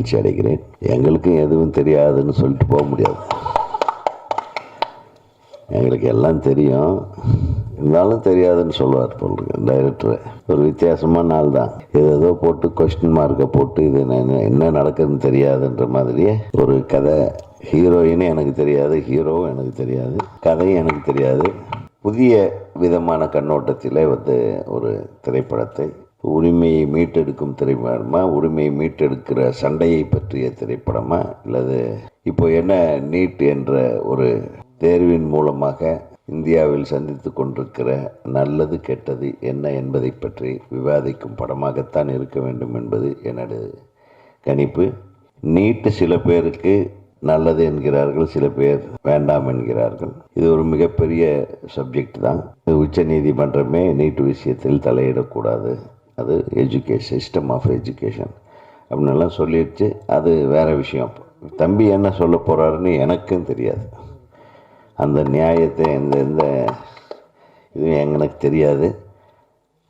மகிழ்ச்சி அடைகிறேன். எங்களுக்கும் எதுவும் தெரியாதுன்னு சொல்லிட்டு போக முடியாது. எங்களுக்கு எல்லாம் தெரியும். இருந்தாலும் தெரியாதுன்னு சொல்லுவார் சொல்லுங்க டைரக்டர் ஒரு வித்தியாசமான நாள் தான். ஏதோ போட்டு கொஸ்டின் மார்க்கை போட்டு இது என்ன என்ன நடக்குதுன்னு தெரியாதுன்ற மாதிரியே ஒரு கதை. ஹீரோயினும் எனக்கு தெரியாது ஹீரோவும் எனக்கு தெரியாது கதையும் எனக்கு தெரியாது. புதிய விதமான கண்ணோட்டத்தில் வந்து ஒரு திரைப்படத்தை உரிமையை மீட்டெடுக்கும் திரைப்படமா? உரிமையை மீட்டெடுக்கிற சண்டையை பற்றிய திரைப்படமா? அல்லது இப்போ என்ன நீட் என்ற ஒரு தேர்வின் மூலமாக இந்தியாவில் சந்தித்து கொண்டிருக்கிற நல்லது கெட்டது என்ன என்பதை பற்றி விவாதிக்கும் படமாகத்தான் இருக்க வேண்டும் என்பது எனது கணிப்பு. நீட்டு சில பேருக்கு நல்லது என்கிறார்கள் சில பேர் வேண்டாம் என்கிறார்கள். இது ஒரு மிகப்பெரிய சப்ஜெக்ட் தான். உச்ச நீதிமன்றமே நீட்டு விஷயத்தில் தலையிடக்கூடாது. அது எஜுகேஷன் சிஸ்டம் ஆஃப் எஜுகேஷன் அப்படின்னெல்லாம் சொல்லிடுச்சு. அது வேற விஷயம். தம்பி என்ன சொல்ல போகிறாருன்னு எனக்கும் தெரியாது. அந்த நியாயத்தை எந்த எந்த இதுவும் எனக்கு தெரியாது.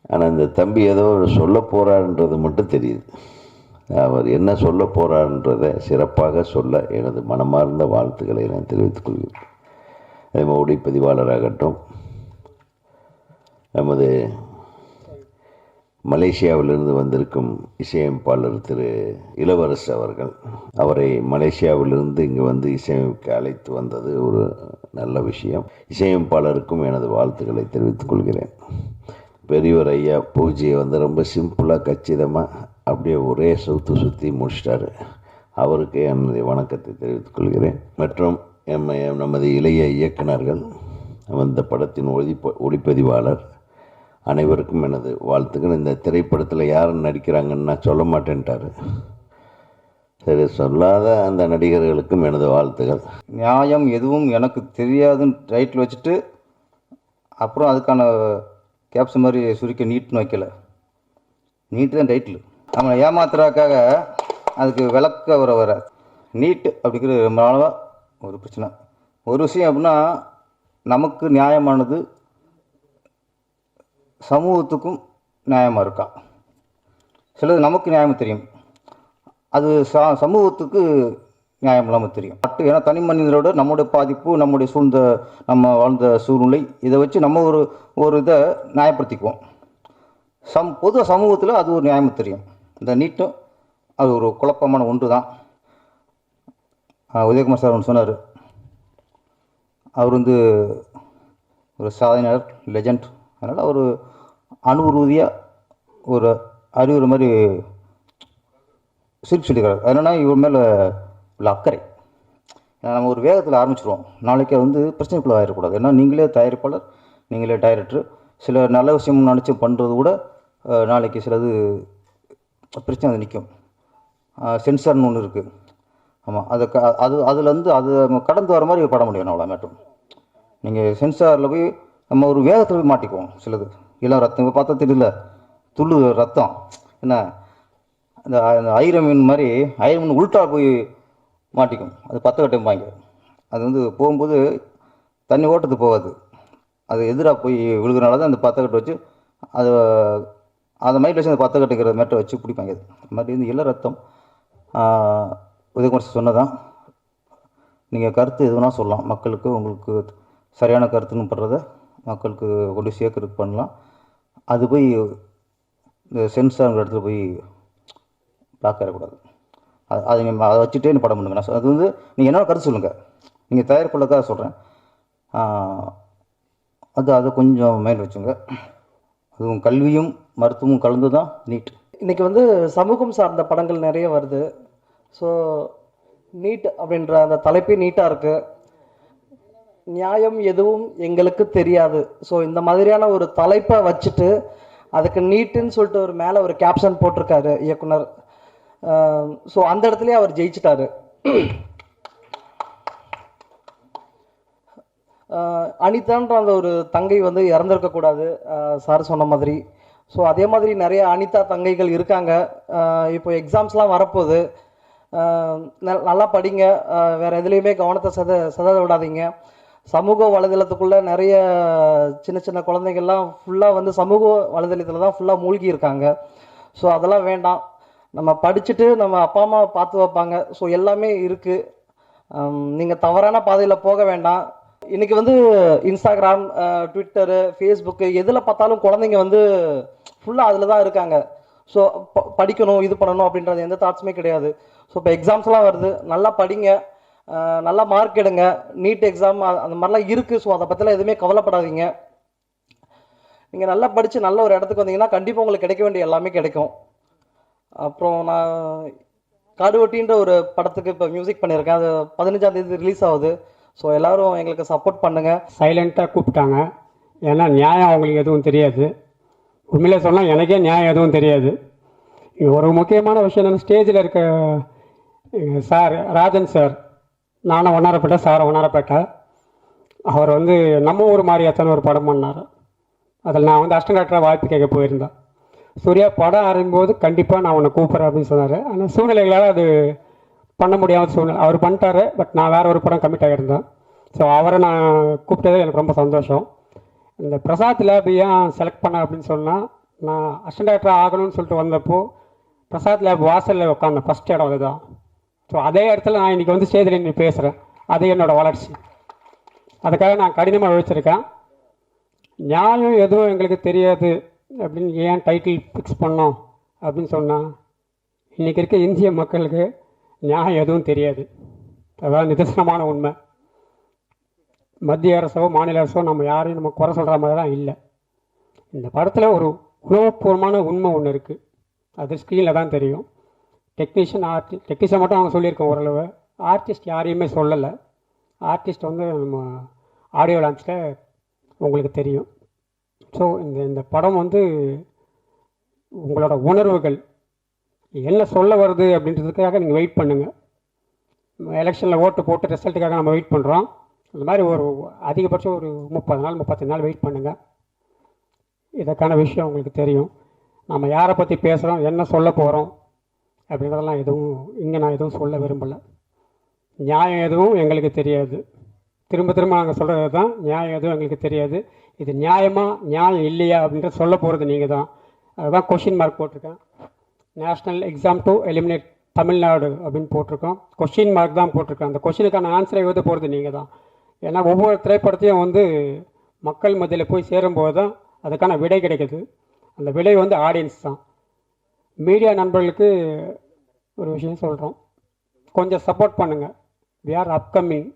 ஆனால் இந்த தம்பி ஏதோ சொல்ல போகிறாருன்றது மட்டும் தெரியுது. அவர் என்ன சொல்ல போகிறாருன்றதை சிறப்பாக சொல்ல எனது மனமார்ந்த வாழ்த்துக்களை நான் தெரிவித்துக் கொள்கிறேன். அதே மாதிரி ஒளிப்பதிவாளராகட்டும் நமது மலேசியாவிலிருந்து வந்திருக்கும் இசையமைப்பாளர் திரு இளவரசு அவர்கள். அவரை மலேசியாவிலிருந்து இங்கு வந்து இசையமைக்க அழைத்து வந்தது ஒரு நல்ல விஷயம். இசையமைப்பாளருக்கும் எனது வாழ்த்துக்களை தெரிவித்துக் கொள்கிறேன். பெரியவர் ஐயா பூஜையை வந்து ரொம்ப சிம்பிளாக கச்சிதமாக அப்படியே ஒரே சுற்று சுற்றி முடிச்சிட்டாரு. அவருக்கு எனது வணக்கத்தை தெரிவித்துக் கொள்கிறேன். மற்றும் எம். நமது இளைய இயக்குனர்கள் அந்த படத்தின் ஒளிப்ப ஒளிப்பதிவாளர் அனைவருக்கும் எனது வாழ்த்துக்கள். இந்த திரைப்படத்தில் யார் நடிக்கிறாங்கன்னு நான் சொல்ல மாட்டேன்ட்டார். சரி சொல்லாத அந்த நடிகர்களுக்கும் எனது வாழ்த்துக்கள். நியாயம் எதுவும் எனக்கு தெரியாதுன்னு டைட்டில் வச்சுட்டு அப்புறம் அதுக்கான கேப்ஸ் மாதிரி சுருக்கி நீட்னு வைக்கல. நீட்டு தான் டைட்டில். நம்மளை ஏமாத்துறாக்காக அதுக்கு விளக்க வர வர. நீட்டு அப்படிங்கிறது ரொம்ப நாளாக ஒரு பிரச்சனை. ஒரு விஷயம் அப்படின்னா நமக்கு நியாயமானது சமூகத்துக்கும் நியாயமாக இருக்கா? சிலது நமக்கு நியாயம் தெரியும். அது ச சமூகத்துக்கு நியாயம் இல்லாமல் தெரியும். பட்டு ஏன்னா தனி மனிதரோட நம்முடைய பாதிப்பு நம்முடைய சூழ்ந்த நம்ம வாழ்ந்த சூழ்நிலை இதை வச்சு நம்ம ஒரு ஒரு இதை நியாயப்படுத்திக்குவோம். சம் பொது சமூகத்தில் அது ஒரு நியாயம் தெரியும். இந்த நீட்டும் அது ஒரு குழப்பமான ஒன்று தான் உதயகுமார் சார் ஒன்று சொன்னார். அவர் வந்து ஒரு சாதனையாளர் லெஜண்ட் அதனால் அவர் அணு ஒரு அறிவுரை மாதிரி சிரிப்பு சொல்லிக்கிறார் என்னென்னா இவர் மேலே உள்ள அக்கறை. நம்ம ஒரு வேகத்தில் ஆரம்பிச்சிருவோம். நாளைக்கு வந்து பிரச்சனைக்குள்ளே ஆயிடக்கூடாது ஏன்னா நீங்களே தயாரிப்பாளர் நீங்களே டைரக்டர் சில நல்ல விஷயம் நினச்சி பண்ணுறது கூட நாளைக்கு சிலது பிரச்சனை அது நிற்கும் சென்சார்னு ஒன்று இருக்குது ஆமாம் அதை க அது அதுலேருந்து அது நம்ம கடந்து வர மாதிரி பட முடியும் அவ்வளோ மேட்டும். நீங்கள் சென்சாரில் போய் நம்ம ஒரு வேகத்தில் போய் மாட்டிக்குவோம் சிலது. இளம் ரத்தம் இப்போ பார்த்தா தெரியல. துள்ளு ரத்தம். என்ன? அந்த அந்த ஐரம் மீன் மாதிரி ஐரம் மீன் உள்டா போய் மாட்டிக்கும். அது பத்த கட்டைம்பாங்க அது வந்து போகும்போது தண்ணி ஓட்டத்து போகாது. அது எதிராக போய் விழுகிறனால தான் அந்த பத்த கட்டை வச்சு அதை அதை மைண்டில் வச்சு அந்த பத்த கட்டுக்கிற மேட்டை வச்சு பிடிப்பாங்க அது. மாதிரி இந்த இள ரத்தம் உதயகுமார் சொன்னதான் நீங்கள் கருத்து எது வேணால் சொல்லலாம். மக்களுக்கு உங்களுக்கு சரியான கருத்துன்னு படுறத மக்களுக்கு கொண்டு சேர்க்கறதுக்கு பண்ணலாம். அது போய் இந்த சென்சார்ங்கிற இடத்துல போய் பிளாக் ஆகிடக்கூடாது அது அது அதை வச்சுட்டே படம் பண்ணுங்க நான் அது வந்து நீங்கள் என்ன கருத்து சொல்லுங்கள் நீங்கள் தயாரிப்புள்ளக்காக சொல்கிறேன் அது அதை கொஞ்சம் மேல் வச்சுங்க. அதுவும் கல்வியும் மருத்துவமும் கலந்து தான் நீட் இன்றைக்கி வந்து சமூகம் சார்ந்த படங்கள் நிறைய வருது. ஸோ நீட் அப்படின்ற அந்த தலைப்பே நீட்டாக இருக்குது நியாயம் எதுவும் எங்களுக்கு தெரியாது. ஸோ இந்த மாதிரியான ஒரு தலைப்பை வச்சுட்டு அதுக்கு நீட்டுன்னு சொல்லிட்டு ஒரு மேலே ஒரு கேப்ஷன் போட்டிருக்காரு இயக்குனர். ஸோ அந்த இடத்துலயே அவர் ஜெயிச்சிட்டாரு. அனிதான்ற அந்த ஒரு தங்கை வந்து இறந்துருக்கக்கூடாது சார் சொன்ன மாதிரி. ஸோ அதே மாதிரி நிறைய அனிதா தங்கைகள் இருக்காங்க. இப்போ எக்ஸாம்ஸ்லாம் வரப்போகுது. நல்- நல்லா படிங்க. வேறு வேற எதுலேயுமே கவனத்தை செத சத விடாதீங்க. சமூக வலைதளத்துக்குள்ளே நிறைய சின்ன சின்ன குழந்தைங்கள்லாம் ஃபுல்லாக வந்து சமூக வலைதளத்தில் தான் ஃபுல்லாக மூழ்கி இருக்காங்க. ஸோ அதெல்லாம் வேண்டாம். நம்ம படிச்சுட்டு நம்ம அப்பா அம்மா பார்த்து வைப்பாங்க. ஸோ எல்லாமே இருக்குது நீங்கள் தவறான பாதையில் போக வேண்டாம். இன்றைக்கி வந்து இன்ஸ்டாகிராம் ட்விட்டரு ஃபேஸ்புக்கு எதில் பார்த்தாலும் குழந்தைங்க வந்து ஃபுல்லாக அதில் தான் இருக்காங்க. ஸோ படிக்கணும் இது பண்ணணும் அப்படின்றது எந்த தாட்ஸுமே கிடையாது. ஸோ இப்போ எக்ஸாம்ஸ்லாம் வருது. நல்லா படிங்க. நல்லா மார்க் எடுங்க. நீட் எக்ஸாம் அந்த மாதிரிலாம் இருக்குது ஸோ அதை பற்றிலாம் எதுவுமே கவலைப்படாதீங்க. நீங்கள் நல்லா படித்து நல்ல ஒரு இடத்துக்கு வந்தீங்கன்னா கண்டிப்பாக உங்களுக்கு கிடைக்க வேண்டிய எல்லாமே கிடைக்கும். அப்புறம் நான் காடுவட்டின்ற ஒரு படத்துக்கு இப்போ மியூசிக் பண்ணியிருக்கேன். அது பதினஞ்சாம் தேதி ரிலீஸ் ஆகுது. ஸோ எல்லோரும் எங்களுக்கு சப்போர்ட் பண்ணுங்கள் சைலண்ட்டாக கூப்பிட்டாங்க. ஏன்னா நியாயம் அவங்களுக்கு எதுவும் தெரியாது. உண்மையிலே சொன்னால் எனக்கே நியாயம் எதுவும் தெரியாது. ஒரு முக்கியமான விஷயம் என்னென்னா ஸ்டேஜில் இருக்க சார் ராஜன் சார் நானும் ஒன்னாரப்பேட்டை சாரை ஒன்னாரப்பேட்டை அவர் வந்து நம்ம ஊர் மாதிரியாத்தான ஒரு படம் பண்ணார். அதில் நான் வந்து அசிஸ்டன்ட் டாக்டராக வாய்ப்பு கேட்க போயிருந்தேன். சூர்யா படம் ஆரம்பிக்கும்போது கண்டிப்பாக நான் உன்னை கூப்பிட்றேன் அப்படின்னு சொன்னார். ஆனால் சூழ்நிலைகளால் அது பண்ண முடியாத சூழ்நிலை. அவர் பண்ணிட்டாரு பட் நான் வேறு ஒரு படம் கமிட் ஆகியிருந்தேன். ஸோ அவரை நான் கூப்பிட்டது எனக்கு ரொம்ப சந்தோஷம். இந்த பிரசாத் லேப் ஏன் செலக்ட் பண்ண அப்படின்னு சொன்னால் நான் அசிஸ்டன்ட் டாக்டர் ஆகணும்னு சொல்லிட்டு வந்தப்போ பிரசாத் லேப் வாசலில் உட்காந்த ஃபஸ்ட் இடம் அதுதான். ஸோ அதே இடத்துல நான் இன்றைக்கி வந்து ஸ்டேஜில் நின்று பேசுகிறேன் அது என்னோடய வளர்ச்சி. அதுக்காக நான் கடினமாக உழைச்சிருக்கேன் நியாயம் எதுவும் எங்களுக்கு தெரியாது அப்படின்னு ஏன் டைட்டில் ஃபிக்ஸ் பண்ணோம் அப்படின்னு சொன்னால் இன்றைக்கி இருக்க இந்திய மக்களுக்கு நியாயம் எதுவும் தெரியாது. அதான் நிதர்சனமான உண்மை. மத்திய அரசோ மாநில அரசோ நம்ம யாரையும் நம்ம குறை சொல்கிற மாதிரி தான் இல்லை. இந்த படத்தில் ஒரு உணவுபூர்வமான உண்மை ஒன்று இருக்குது அது ஸ்க்ரீனில் தான் தெரியும். டெக்னீஷியன் ஆர்டி டெக்னீஷியன் மட்டும் அவங்க சொல்லியிருக்கோம் ஓரளவு. ஆர்டிஸ்ட் யாரையுமே சொல்லலை. ஆர்டிஸ்ட் வந்து நம்ம ஆடியோ லான்ச்சில் உங்களுக்கு தெரியும். ஸோ இந்த இந்த படம் வந்து உங்களோட உணர்வுகள். என்ன சொல்ல வருது அப்படின்றதுக்காக நீங்கள் வெயிட் பண்ணுங்கள் எலெக்ஷனில் ஓட்டு போட்டு ரிசல்ட்டுக்காக நம்ம வெயிட் பண்ணுறோம் இந்த மாதிரி ஒரு அதிகபட்சம் ஒரு முப்பது நாள் முப்பத்தஞ்சு நாள் வெயிட் பண்ணுங்கள் இதற்கான விஷயம் உங்களுக்கு தெரியும். நம்ம யாரை பற்றி பேசுகிறோம் என்ன சொல்ல போகிறோம் அப்படின்றதெல்லாம் எதுவும் இங்கே நான் எதுவும் சொல்ல விரும்பலை. நியாயம் எதுவும் எங்களுக்கு தெரியாது. திரும்ப திரும்ப நாங்கள் சொல்கிறது தான் நியாயம் எதுவும் எங்களுக்கு தெரியாது. இது நியாயமாக நியாயம் இல்லையா அப்படின்ற சொல்ல போகிறது நீங்கள் தான். அதுதான் கொஷின் மார்க் போட்டிருக்கேன். National exam to eliminate Tamil Nadu அப்படின்னு போட்டிருக்கோம். கொஷின் மார்க் தான் போட்டிருக்கேன். அந்த கொஷினுக்கான ஆன்சரை எழுத போகிறது நீங்கள் தான். ஏன்னா ஒவ்வொரு திரைப்படத்தையும் வந்து மக்கள் மத்தியில் போய் சேரும்போது தான் அதுக்கான விடை கிடைக்குது. அந்த விடை வந்து ஆடியன்ஸ் தான். மீடியா நண்பர்களுக்கு ஒரு விஷயம் சொல்கிறோம் கொஞ்சம் சப்போர்ட் பண்ணுங்கள் வி ஆர் அப்கமிங்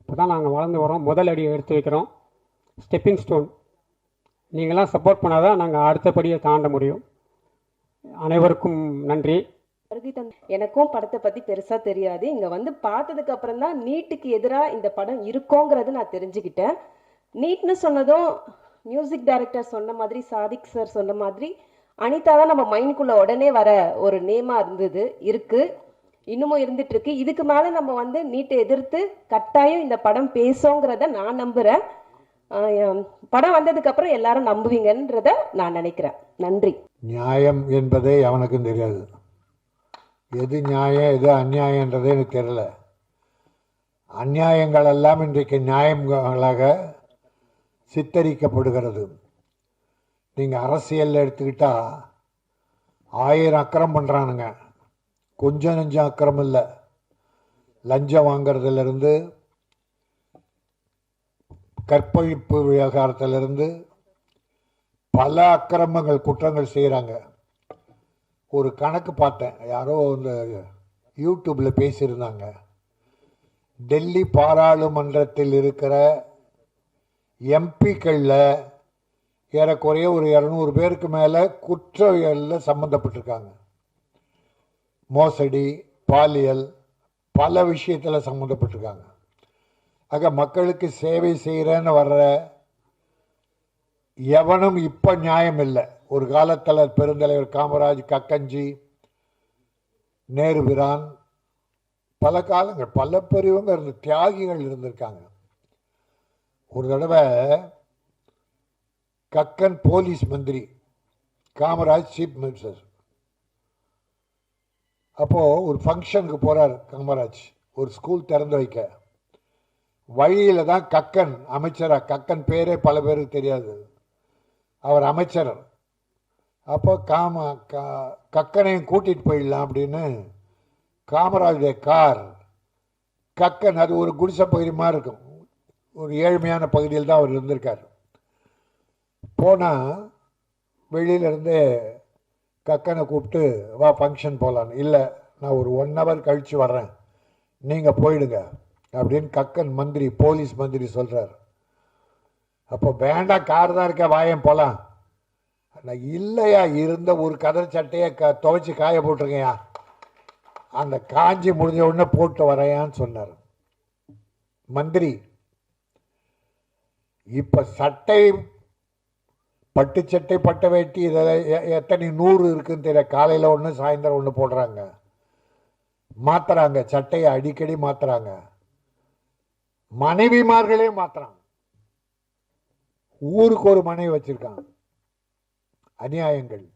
இப்போ தான் நாங்கள் வளர்ந்து வரோம். முதல் அடியை எடுத்து வைக்கிறோம். ஸ்டெப்பிங் ஸ்டோன் நீங்களாம் சப்போர்ட் பண்ணால் தான் நாங்கள் அடுத்தபடியை தாண்ட முடியும். அனைவருக்கும் நன்றி. எனக்கும் படத்தை பற்றி பெருசாக தெரியாது. இங்கே வந்து பார்த்ததுக்கு அப்புறம் தான் நீட்டுக்கு எதிராக இந்த படம் இருக்கோங்கிறது நான் தெரிஞ்சுக்கிட்டேன். நீட்னு சொன்னதும் மியூசிக் டைரக்டர் சொன்ன மாதிரி சாதிக் சார் சொன்ன மாதிரி அனிதா தான் நம்ம மைண்ட்குள்ளே உடனே வர ஒரு நேமாக இருந்தது இருக்குது இன்னமும் இருந்துட்டு இதுக்கு மேலே நம்ம வந்து நீட்டை எதிர்த்து கட்டாயம் இந்த படம் பேசுங்கிறத நான் நம்புகிறேன் படம் வந்ததுக்கப்புறம் எல்லாரும் நம்புவீங்கன்றத நான் நினைக்கிறேன். நன்றி. நியாயம் என்பதே அவனுக்கும் தெரியாது. எது நியாயம் எது அந்நியாயன்றதே எனக்கு தெரியல. அந்நியாயங்கள் எல்லாம் இன்றைக்கு நியாயங்களாக சித்தரிக்கப்படுகிறது. நீங்கள் அரசியலில் எடுத்துக்கிட்டா ஆயிரம் அக்கறம் பண்ணுறானுங்க கொஞ்சம் நெஞ்சம் அக்கறம் இல்லை. லஞ்சம் வாங்கிறதுலேருந்து கற்பழிப்பு விவகாரத்திலிருந்து பல அக்கிரமங்கள் குற்றங்கள் செய்கிறாங்க ஒரு கணக்கு பார்த்தேன். யாரோ இந்த யூடியூப்பில் பேசியிருந்தாங்க. டெல்லி பாராளுமன்றத்தில் இருக்கிற எம்பிக்களில் ஏறக்குறைய ஒரு இரநூறு பேருக்கு மேலே குற்றவியலில் சம்மந்தப்பட்டிருக்காங்க மோசடி பாலியல் பல விஷயத்தில் சம்மந்தப்பட்டிருக்காங்க ஆக மக்களுக்கு சேவை செய்கிறேன்னு வர்ற எவனும் இப்போ நியாயம் இல்லை. ஒரு காலத்தில் பெருந்தலைவர் காமராஜ் கக்கஞ்சி நேருபிரான் பல காலங்கள் பல பெரியவங்க இருந்த தியாகிகள் இருந்திருக்காங்க. ஒரு தடவை கக்கன் போலீஸ் மந்திரி. Kamaraj chief minister. அப்போது ஒரு ஃபங்க்ஷனுக்கு போகிறார் காமராஜ். ஒரு ஸ்கூல் திறந்து வைக்க. வழியில் தான் கக்கன் அமைச்சரா கக்கன் பேரே பல பேருக்கு தெரியாது. அவர் அமைச்சர். அப்போ காம க கக்கனையும் கூட்டிகிட்டு போயிடலாம் அப்படின்னு காமராஜுடைய கார். கக்கன் அது ஒரு குடிசை பகுதி மாதிரி இருக்கும். ஒரு ஏழ்மையான பகுதியில் தான் அவர் இருந்திருக்கார். போனால் வெளியிலேருந்து கக்கனை கூப்பிட்டு வா ஃபங்க்ஷன் போகலான்னு இல்லை நான் ஒரு ஒன் ஹவர் கழித்து வர்றேன். நீங்கள் போயிடுங்க. அப்படின்னு கக்கன் மந்திரி போலீஸ் மந்திரி சொல்கிறார் அப்போ வேண்டாம் கார் தான் இருக்க வாயம் போகலாம் நான் இல்லையா? இருந்த ஒரு கதர் சட்டையை க துவைச்சி காய போட்டிருக்கேயா? அந்த காஞ்சி முடிஞ்ச உடனே போட்டு வரையான்னு சொன்னார். மந்திரி இப்போ சட்டை பட்டு சட்டை பட்டை வேட்டி இதில் எ- எத்தனை நூறு இருக்குன்னு தெரியல. காலையில் ஒன்று சாயந்தரம் ஒன்று போடுறாங்க. மாத்துறாங்க. சட்டையை அடிக்கடி மாத்துறாங்க. மனைவிமார்களே மாத்துறாங்க. ஊருக்கு ஒரு மனைவி வச்சிருக்காங்க. அநியாயங்கள்.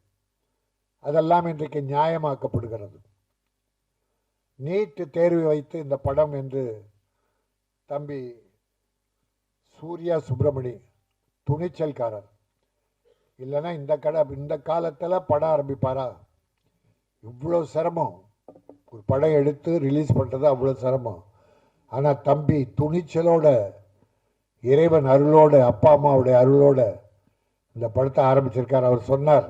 அதெல்லாம் இன்றைக்கு நியாயமாக்கப்படுகிறது. நீட்டு தேர்வு வைத்து இந்த படம் என்று தம்பி சூர்யா சுப்பிரமணி துணிச்சல்காரர். இல்லைன்னா இந்த கடை இந்த காலத்தில் படம் ஆரம்பிப்பாரா? இவ்வளோ சிரமம். ஒரு படம் எடுத்து ரிலீஸ் பண்ணுறது அவ்வளோ சிரமம். ஆனால் தம்பி துணிச்சலோட இறைவன் அருளோட அப்பா அம்மாவுடைய அருளோட இந்த படத்தை ஆரம்பிச்சிருக்கார். அவர் சொன்னார்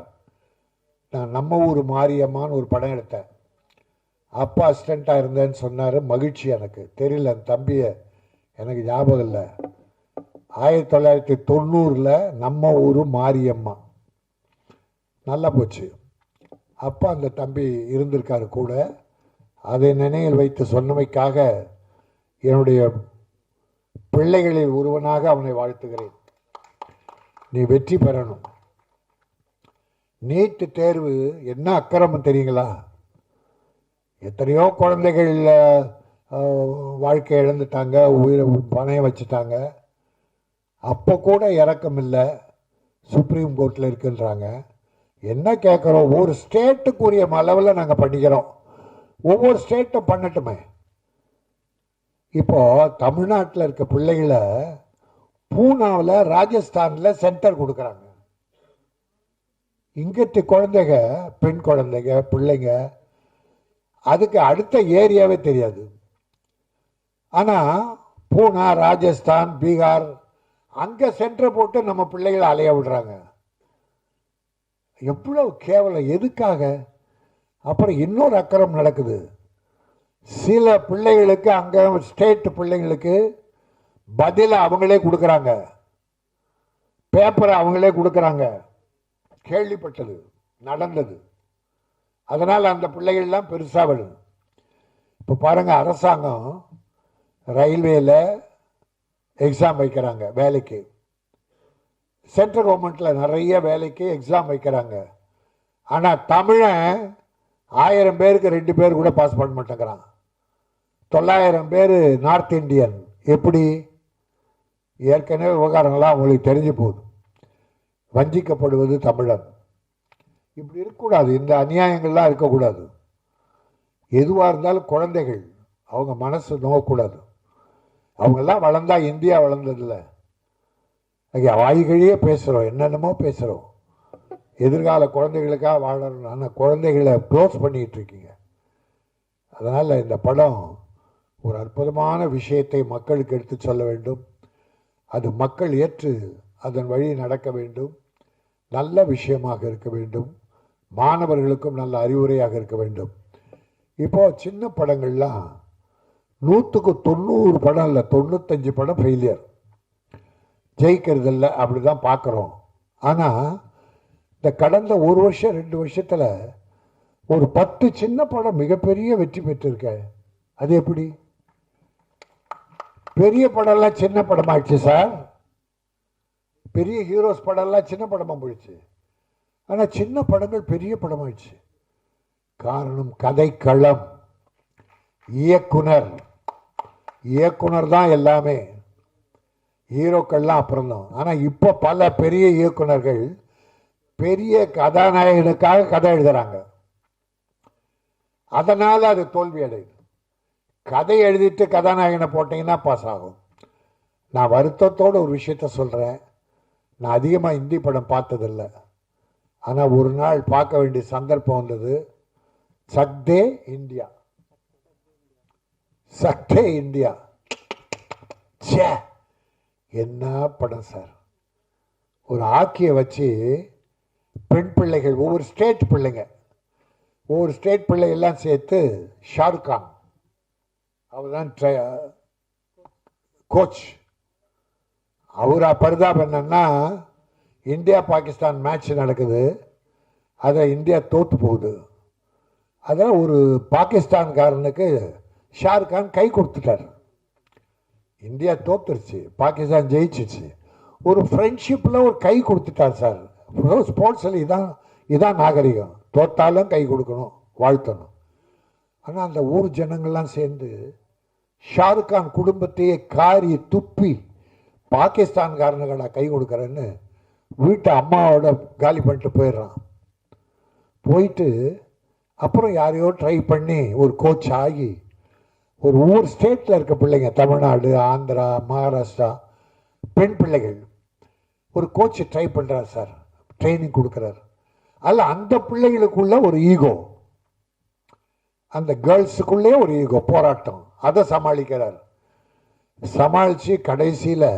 நான் நம்ம ஊர் மாரியம்மான்னு ஒரு படம் எடுத்தேன். அப்பா அசிஸ்டண்ட்டாக இருந்தேன்னு சொன்னார். மகிழ்ச்சி எனக்கு. தெரியல அந்த தம்பியை எனக்கு ஞாபகம் இல்லை. ஆயிரத்தி தொள்ளாயிரத்தி தொண்ணூறில் நம்ம ஊர் மாரியம்மா. நல்லா போச்சு. அப்பா அந்த தம்பி இருந்திருக்காரு கூட. அதை நினைவில் வைத்து சொன்னமைக்காக என்னுடைய பிள்ளைகளில் ஒருவனாக அவனை வாழ்த்துகிறேன். நீ வெற்றி பெறணும். நீட்டு தேர்வு என்ன அக்கிரமம் தெரியுங்களா? எத்தனையோ குழந்தைகள் வாழ்க்கை இழந்துட்டாங்க உயிரை பணையம் வச்சுட்டாங்க. அப்போ கூட இறக்கம் இல்லை. சுப்ரீம் கோர்ட்டில் இருக்குன்றாங்க. என்ன கேட்குறோம் ஒரு ஸ்டேட்டுக்குரிய அளவில் நாங்கள் பண்ணிக்கிறோம் ஒவ்வொரு ஸ்டேட்டும் பண்ணட்டுமே. இப்போ தமிழ்நாட்டில் இருக்க பிள்ளைகளை பூனாவில் ராஜஸ்தானில் சென்டர் கொடுக்குறாங்க. இங்கிட்டு குழந்தைங்க பெண் குழந்தைங்க பிள்ளைங்க அதுக்கு அடுத்த ஏரியாவே தெரியாது. ஆனால் பூனா ராஜஸ்தான் பீகார் அங்கே சென்டர் போட்டு நம்ம பிள்ளைகளை அலைய விடுறாங்க. எவ்வளோ கேவலம் எதுக்காக? அப்புறம் இன்னொரு அக்கறம் நடக்குது. சில பிள்ளைகளுக்கு அங்கே ஸ்டேட் பிள்ளைங்களுக்கு பதிலை அவங்களே கொடுக்குறாங்க. பேப்பரை அவங்களே கொடுக்குறாங்க. கேள்விப்பட்டது நடந்தது. அதனால் அந்த பிள்ளைகள்லாம் பெருசாக வருது இப்போ பாருங்கள் அரசாங்கம் ரயில்வேல எக்ஸாம் வைக்கிறாங்க வேலைக்கு. சென்ட்ரல் கவர்மெண்ட்டில் நிறைய வேலைக்கு எக்ஸாம் வைக்கிறாங்க. ஆனால் தமிழன் ஆயிரம் பேருக்கு ரெண்டு பேர் கூட பாஸ் பண்ண மாட்டேங்கிறான். தொள்ளாயிரம் பேர் நார்த் இந்தியன் எப்படி? ஏற்கனவே விவகாரங்கள்லாம் அவங்களுக்கு தெரிஞ்சு போகுது. வஞ்சிக்கப்படுவது தமிழன். இப்படி இருக்கக்கூடாது. இந்த அநியாயங்கள்லாம் இருக்கக்கூடாது. எதுவாக இருந்தாலும் குழந்தைகள் அவங்க மனசு நோக்கக்கூடாது. அவங்கெல்லாம் வளர்ந்தா இந்தியா வளர்ந்ததில்ல. ஐயா வாய்கழியே பேசுகிறோம் என்னென்னமோ பேசுகிறோம் எதிர்கால குழந்தைகளுக்காக வாழணும் ஆனால் குழந்தைகளை க்ளோஸ் பண்ணிகிட்டு இருக்கீங்க. அதனால் இந்த படம் ஒரு அற்புதமான விஷயத்தை மக்களுக்கு எடுத்து சொல்ல வேண்டும். அது மக்கள் ஏற்று அதன் வழி நடக்க வேண்டும். நல்ல விஷயமாக இருக்க வேண்டும். மாணவர்களுக்கும் நல்ல அறிவுரையாக இருக்க வேண்டும். இப்போ சின்ன படங்கள்லாம் நூற்றுக்கு தொண்ணூறு படம் இல்லை தொண்ணூத்தஞ்சு படம் ஃபெயிலியர் ஜெயிக்கிறதில்ல அப்படி தான் பார்க்குறோம். ஆனால் இந்த கடந்த ஒரு வருஷம் ரெண்டு வருஷத்தில் ஒரு பத்து சின்ன படம் மிகப்பெரிய வெற்றி பெற்றிருக்க. அது எப்படி? பெரிய படம்லாம் சின்ன படமாகிடுச்சு சார். பெரிய ஹீரோஸ் படம்லாம் சின்ன படமாக போயிடுச்சு. ஆனால் சின்ன படங்கள் பெரிய படமாகிடுச்சு காரணம் கதைக்களம். இயக்குனர். இயக்குனர் தான் எல்லாமே. ஹீரோக்கள்லாம் அப்புறம்தான். ஆனால் இப்போ பல பெரிய இயக்குனர்கள் பெரிய கதாநாயகனுக்காக கதை எழுதுகிறாங்க அதனால் அது தோல்வி அடையுது. கதை எழுதிட்டு கதாநாயகனை போட்டிங்கன்னா பாஸ் ஆகும். நான் வருத்தத்தோடு ஒரு விஷயத்த சொல்கிறேன் நான் அதிகமாக ஹிந்தி படம் பார்த்ததில்ல. ஆனால் ஒரு நாள் பார்க்க வேண்டிய சந்தர்ப்பம் வந்தது. சக்தே இந்தியா. சட்டே இந்தியா. ச்சே. என்ன படம் சார்? ஒரு ஆக்கியை வச்சு பெண் பிள்ளைகள் ஒவ்வொரு ஸ்டேட் பிள்ளைங்க ஒவ்வொரு ஸ்டேட் பிள்ளை எல்லாம் சேர்த்து ஷாருக் கான். அவர் தான் கோச் அவரா பரிதாபம் என்னன்னா இந்தியா பாகிஸ்தான் மேட்ச் நடக்குது. அதை இந்தியா தோற்று போகுது. அதெல்லாம் ஒரு பாகிஸ்தான்காரனுக்கு ஷாருக்கான் கை கொடுத்துட்டார். இந்தியா தோத்துருச்சு பாகிஸ்தான் ஜெயிச்சிச்சு. ஒரு ஃப்ரெண்ட்ஷிப்பில் ஒரு கை கொடுத்துட்டார் சார். ஸ்போர்ட்ஸில் இதான் இதான் நாகரிகம். தோத்தாலும் கை கொடுக்கணும் வாழ்த்தணும். ஆனால் அந்த ஊர் ஜனங்கள்லாம் சேர்ந்து ஷாருக்கான் குடும்பத்தையே காரி துப்பி பாகிஸ்தான்காரனுகளை கை கொடுக்குறேன்னு வீட்டை அம்மாவோட காலி பண்ணிட்டு போயிடுறான். போயிட்டு அப்புறம் யாரையோ ட்ரை பண்ணி ஒரு கோச் ஆகி ஒரு ஊர் ஸ்டேட்டில் இருக்க பிள்ளைங்க தமிழ்நாடு ஆந்திரா மகாராஷ்டிரா பெண் பிள்ளைகள். ஒரு கோச் ட்ரை பண்ணுறார் சார் ட்ரைனிங் கொடுக்குறாரு. அதில் அந்த பிள்ளைகளுக்குள்ள ஒரு ஈகோ அந்த கேர்ள்ஸுக்குள்ளே ஒரு ஈகோ போராட்டம். அதை சமாளிக்கிறார். சமாளித்து கடைசியில்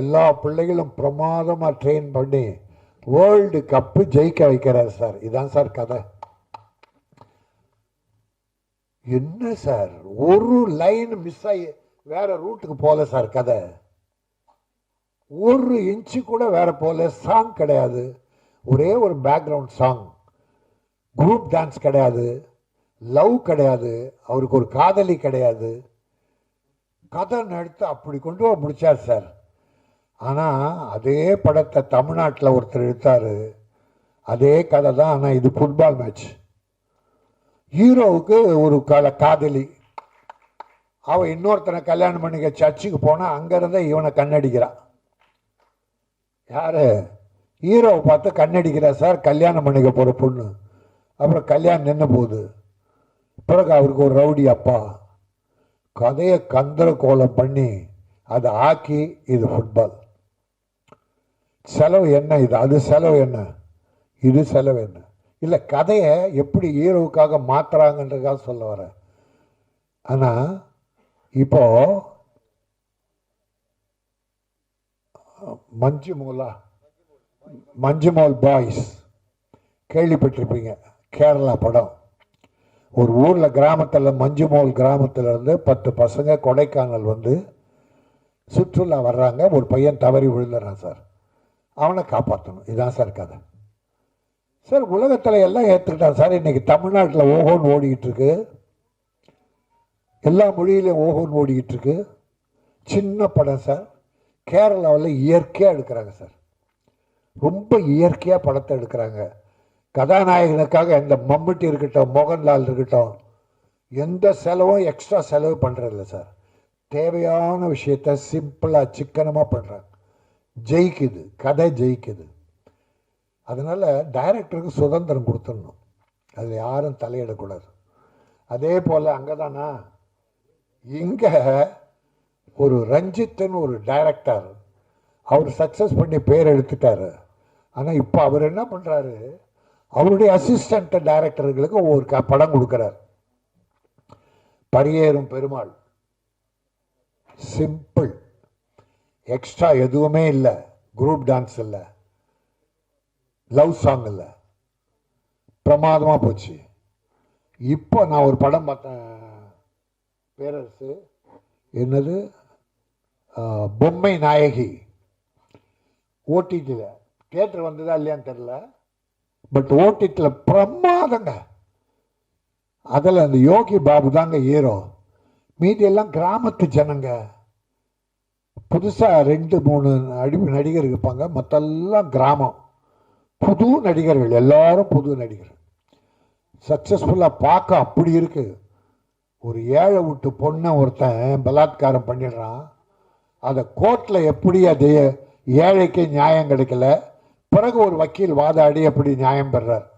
எல்லா பிள்ளைகளும் பிரமாதமாக ட்ரெயின் பண்ணி வேர்ல்டு கப்பு ஜெயிக்க வைக்கிறார் சார் இதுதான் சார் கதை. என்ன சார்? ஒரு லைன் மிஸ் ஆகி வேற ரூட்டுக்கு போகல சார் கதை. ஒரு இன்ச்சு கூட வேற போகல சாங் கிடையாது. ஒரே ஒரு பேக்ரவுண்ட் சாங் குரூப் டான்ஸ் கிடையாது. லவ் கிடையாது. அவருக்கு ஒரு காதலி கிடையாது. கதை நடத்து அப்படி கொண்டு போய் முடிச்சார் சார். ஆனால் அதே படத்தை தமிழ்நாட்டில் ஒருத்தர் எடுத்தார். அதே கதை தான் ஆனால் இது ஃபுட்பால் மேட்ச் ஹீரோவுக்கு ஒரு கல காதலி. அவன் இன்னொருத்தனை கல்யாணம் பண்ணிக்க சர்ச்சுக்கு போனால் அங்கேருந்தே இவனை கண்ணடிக்கிறான் யார்? ஹீரோவை பார்த்து கண்ணடிக்கிறா சார் கல்யாணம் பண்ணிக்க போகிற பொண்ணு. அப்புறம் கல்யாணம் நின்று போகுது. பிறகு அவருக்கு ஒரு ரவுடி அப்பா. கதையை கந்தர கோலம் பண்ணி அதை ஆக்கி இது ஃபுட்பால் செலவு என்ன இது? அது செலவு என்ன? இது செலவு என்ன? இல்லை கதையை எப்படி ஹீரோவுக்காக மாத்துறாங்கன்றதுக்காக சொல்ல வரேன் ஆனால் இப்போ மஞ்சுமோலா மஞ்சுமோல் பாய்ஸ் கேள்விப்பட்டிருப்பீங்க கேரளா படம். ஒரு ஊரில் கிராமத்தில் மஞ்சுமோல் கிராமத்தில் இருந்து பத்து பசங்க கொடைக்கானல் வந்து சுற்றுலா வர்றாங்க. ஒரு பையன் தவறி விழுந்துறான் சார். அவனை காப்பாற்றணும் இதுதான் சார் கதை. சார் உலகத்தில் எல்லாம் ஏற்றுக்கிட்டான் சார் இன்றைக்கி தமிழ்நாட்டில் ஓஹோன்னு ஓடிக்கிட்டு இருக்கு. எல்லா மொழியிலையும் ஓஹோன்னு ஓடிக்கிட்டு இருக்கு. சின்ன படம் சார். கேரளாவில் இயற்கையாக எடுக்கிறாங்க சார். ரொம்ப இயற்கையாக படத்தை எடுக்கிறாங்க. கதாநாயகனுக்காக எந்த மம்முட்டி இருக்கட்டும் மோகன்லால் இருக்கட்டும் எந்த செலவும் எக்ஸ்ட்ரா செலவு பண்ணுறதில்ல சார். தேவையான விஷயத்த சிம்பிளாக சிக்கனமாக பண்ணுறாங்க ஜெயிக்குது. கதை ஜெயிக்குது. அதனால் டைரக்டருக்கு சுதந்திரம் கொடுத்துடணும். அதில் யாரும் தலையிடக்கூடாது. அதே போல் அங்கே தானா இங்கே ஒரு ரஞ்சித்துன்னு ஒரு டைரக்டர் அவர் சக்ஸஸ் பண்ணி பேர் எடுத்துட்டாரு. ஆனால் இப்போ அவர் என்ன பண்ணுறாரு அவருடைய அசிஸ்டண்ட் டைரக்டர்களுக்கு ஒரு க படம் கொடுக்குறார். பரியேறும் பெருமாள். சிம்பிள் எக்ஸ்ட்ரா எதுவுமே இல்லை. குரூப் டான்ஸ் இல்லை. லவ் சாங் இல்லை. பிரமாதமாக போச்சு. இப்போ நான் ஒரு படம் பார்த்தேன். பேரரசு. என்னது? பொம்மை நாயகி. ஓடிடியில் தேட்டர் வந்ததா இல்லையான்னு தெரில பட் ஓடிடியில் பிரமாதங்க. அதில் அந்த யோகி பாபு தாங்க ஹீரோ மீதி எல்லாம் கிராமத்து ஜனங்க. புதுசாக ரெண்டு மூணு அடி நடிகர் இருப்பாங்க. மற்றெல்லாம் கிராமம். புது நடிகர்கள் எல்லாரும் புது நடிகர்கள். சக்ஸஸ்ஃபுல்லாக பார்க்க அப்படி இருக்கு. ஒரு ஏழை விட்டு பொண்ணை ஒருத்தன் பலாத்காரம் பண்ணிடுறான். அதை கோர்ட்டில் எப்படி அது ஏழைக்கு நியாயம் கிடைக்கல? பிறகு ஒரு வக்கீல் வாதாடி எப்படி நியாயம் பெறார்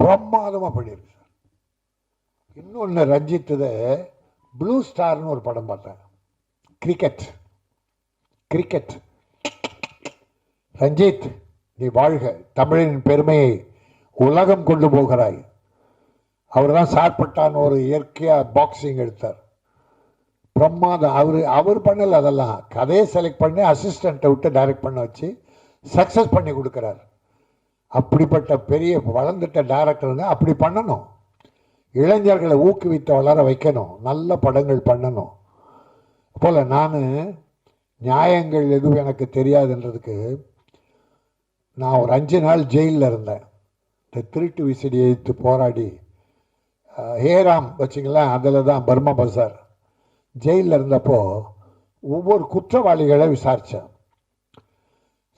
பிரமாதமாக பண்ணியிருக்கு சார். இன்னொன்று ரஞ்சித்தது ப்ளூ ஸ்டார்னு ஒரு படம் பார்த்தேன். கிரிக்கெட் கிரிக்கெட் ரஞ்சித் நீ வாழ்க. தமிழின் பெருமையை உலகம் கொண்டு போகிறாய். அவர் தான் சார்பட்டான் ஒரு இயற்கையாக பாக்ஸிங் எடுத்தார். பிரம்மாதம். அவர் அவர் பண்ணல அதெல்லாம். கதையை செலக்ட் பண்ணி அசிஸ்டண்ட்டை விட்டு டைரக்ட் பண்ண வச்சு சக்ஸஸ் பண்ணி கொடுக்குறாரு. அப்படிப்பட்ட பெரிய வளர்ந்துட்ட டைரக்டருங்க அப்படி பண்ணணும். இளைஞர்களை ஊக்குவித்து வளர வைக்கணும். நல்ல படங்கள் பண்ணணும். போல் நான் நியாயங்கள் எதுவும் எனக்கு தெரியாதுன்றதுக்கு நான் ஒரு அஞ்சு நாள் ஜெயிலில் இருந்தேன். இந்த திருட்டு விசிடி எதிர்த்து போராடி ஹேராம் வச்சிங்களேன் அதில் தான் பர்மா பசார். ஜெயிலில் இருந்தப்போ ஒவ்வொரு குற்றவாளிகளை விசாரித்தேன்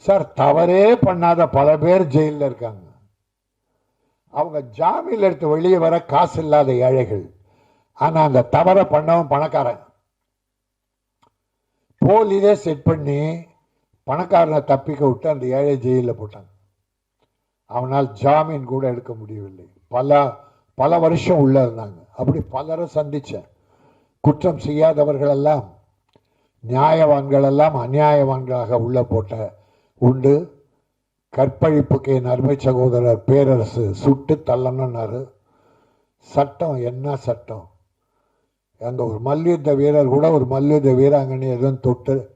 சார் தவறே பண்ணாத பல பேர் ஜெயிலில் இருக்காங்க. அவங்க ஜாமீன் எடுத்து வெளியே வர காசு இல்லாத ஏழைகள். ஆனால் அந்த தவறை பண்ணவும் பணக்காரன். போலீஸே செட் பண்ணி பணக்காரனை தப்பிக்க விட்டு அந்த ஏழை ஜெயிலில் போட்டாங்க. அவனால் ஜாமீன் கூட எடுக்க முடியவில்லை. பல பல வருஷம் உள்ளே இருந்தாங்க. அப்படி பலரை சந்தித்தேன். குற்றம் செய்யாதவர்களெல்லாம் நியாயவான்களெல்லாம் அநியாயவான்களாக உள்ள போட்ட உண்டு. கற்பழிப்புக்கு என் அருமை சகோதரர் பேரரசு சுட்டு தள்ளணுன்னாரு. சட்டம் என்ன சட்டம்? அங்கே ஒரு மல்யுத்த வீரர் கூட ஒரு மல்யுத்த வீராங்கனை எதுவும் தொட்டு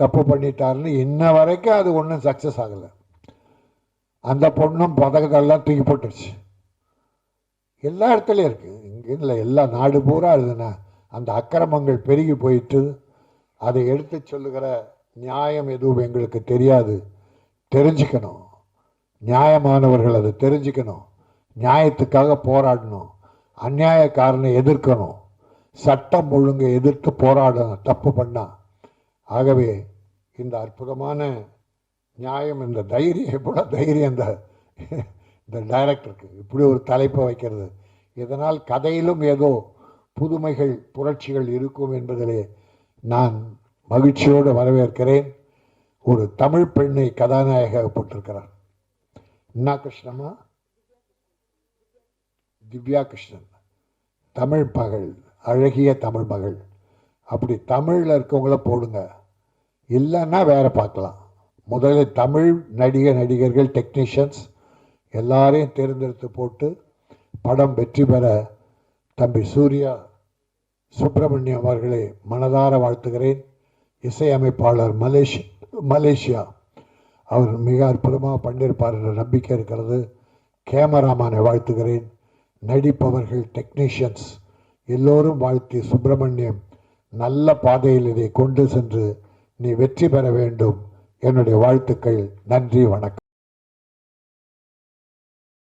தப்பு பண்ணிட்டாருன்னு இன்ன வரைக்கும் அது ஒன்றும் சக்ஸஸ் ஆகலை. அந்த பொண்ணும் பதக்கத்தெல்லாம் தூக்கி போட்டுருச்சு. எல்லா இடத்துலையும் இருக்குது இங்கே இல்லை எல்லா நாடு பூரா இதுனா அந்த அக்கிரமங்கள் பெருகி போயிட்டு அதை எடுத்து சொல்லுகிற நியாயம் எதுவும் எங்களுக்கு தெரியாது. தெரிஞ்சுக்கணும். நியாயமானவர்கள் அதை தெரிஞ்சுக்கணும். நியாயத்துக்காக போராடணும். அநியாயக்காரனை எதிர்க்கணும். சட்டம் ஒழுங்கை எதிர்த்து போராடணும். தப்பு பண்ணால் ஆகவே இந்த அற்புதமான நியாயம் இந்த தைரியம் எவ்வளோ தைரியம் இந்த இந்த டைரக்டருக்கு இப்படி ஒரு தலைப்பை வைக்கிறது. இதனால் கதையிலும் ஏதோ புதுமைகள் புரட்சிகள் இருக்கும் என்பதிலே நான் மகிழ்ச்சியோடு வரவேற்கிறேன். ஒரு தமிழ் பெண்ணை கதாநாயகப்பட்டிருக்கிறார் என்ன கிருஷ்ணமா திவ்யா கிருஷ்ணன். தமிழ் மகள் அழகிய தமிழ் மகள். அப்படி தமிழில் இருக்கவங்கள போடுங்க. இல்லைன்னா வேற பார்க்கலாம். முதலில் தமிழ் நடிகை நடிகர்கள் டெக்னீஷியன்ஸ் எல்லாரையும் தேர்ந்தெடுத்து போட்டு படம் வெற்றி பெற தம்பி சூர்யா சுப்பிரமணியம் அவர்களை மனதார வாழ்த்துகிறேன். இசையமைப்பாளர் மலேஷ் மலேசியா. அவர் மிக அற்புதமாக பண்ணியிருப்பார் என்ற நம்பிக்கை இருக்கிறது. கேமராமானை வாழ்த்துகிறேன். நடிப்பவர்கள் டெக்னீஷியன்ஸ் எல்லோரும் வாழ்த்தி சுப்பிரமணியம் நல்ல பாதையில் இதை கொண்டு சென்று நீ வெற்றி பெற வேண்டும். என்னுடைய வாழ்த்துக்கள். நன்றி வணக்கம்.